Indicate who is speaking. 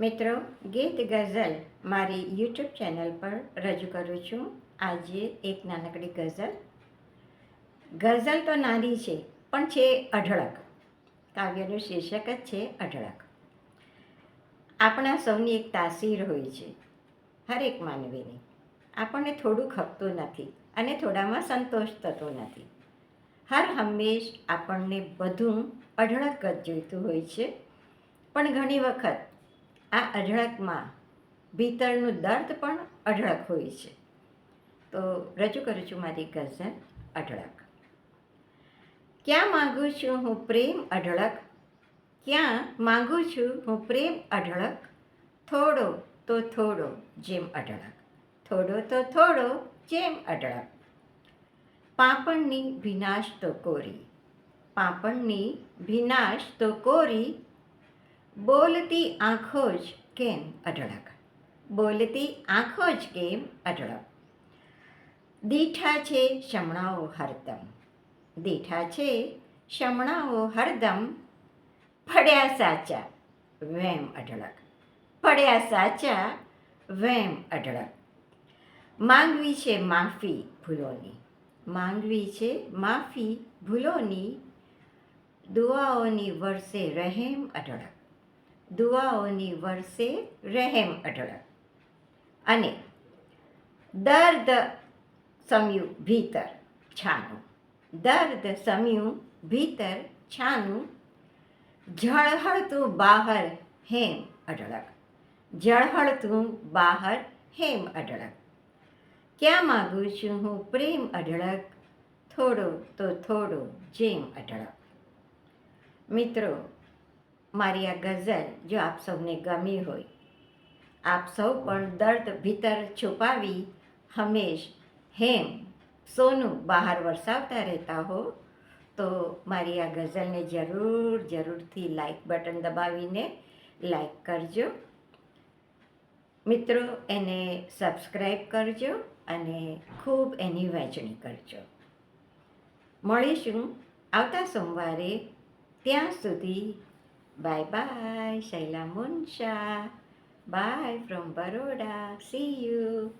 Speaker 1: મિત્રો, ગીત ગઝલ મારી યુટ્યુબ ચેનલ પર રજૂ કરું છું. આજે એક નાનકડી ગઝલ. ગઝલ તો નાની છે, પણ છે અઢળક. કાવ્યનું શીર્ષક જ છે અઢળક. આપણા સૌની એક તાસીર હોય છે, હરેક માનવીની. આપણને થોડું ખપતું નથી અને થોડામાં સંતોષ થતો નથી. હર હંમેશ આપણને બધું અઢળક જ જોઈતું હોય છે. પણ ઘણી વખત આ અઢળકમાં ભીતરનું દર્દ પણ અઢળક હોય છે. તો રજૂ કરું છું મારી ગઝલ અઢળક. ક્યાં માગું છું હું પ્રેમ અઢળક? ક્યાં માગું છું હું પ્રેમ અઢળક? થોડો તો થોડો જેમ અઢળક. થોડો તો થોડો જેમ અઢળક. પાપણની વિનાશ તો કોરી. પાપણની વિનાશ તો કોરી બોલતી આંખો જ કેમ અઢળક? બોલતી આંખો જ કેમ અઢળક? દીઠા છે શમણાઓ હરદમ. દીઠા છે શમણાઓ હરદમ. ફળ્યા સાચા, વેમ અઢળક. ફળ્યા સાચા, વેમ અઢળક. માંગવી છે માફી ભૂલોની. માંગવી છે માફી ભૂલોની. દુઆઓની વર્ષે રહેમ અઢળક. દુઆઓની વર્ષે રહેમ અઢળક અને દર્દ સમ્યું ભીતર છાનું. દર્દ સમ્યું ભીતર છાનું. ઝળહળતું બહાર હેમ અઢળક ઝળહળતું બહાર હેમ અઢળક ક્યાં માગું છું હું પ્રેમ અઢળક? થોડો તો થોડો જેમ અઢળક મિત્રો મારી આ ગઝલ જો આપ સૌને ગમી હોય. આપ સૌ પણ દર્દ ભીતર છુપાવી હંમેશ હેમ સોનું બહાર વરસાવતા રહેતા હો. તો મારી આ ગઝલને જરૂર, જરૂરથી લાઈક બટન દબાવીને લાઈક કરજો. મિત્રો, એને સબસ્ક્રાઈબ કરજો અને ખૂબ એની વહેંચણી કરજો. મળીશું આવતા સોમવારે. ત્યાં સુધી Bye-bye, Shaila Munsha. Bye from Baroda. See you.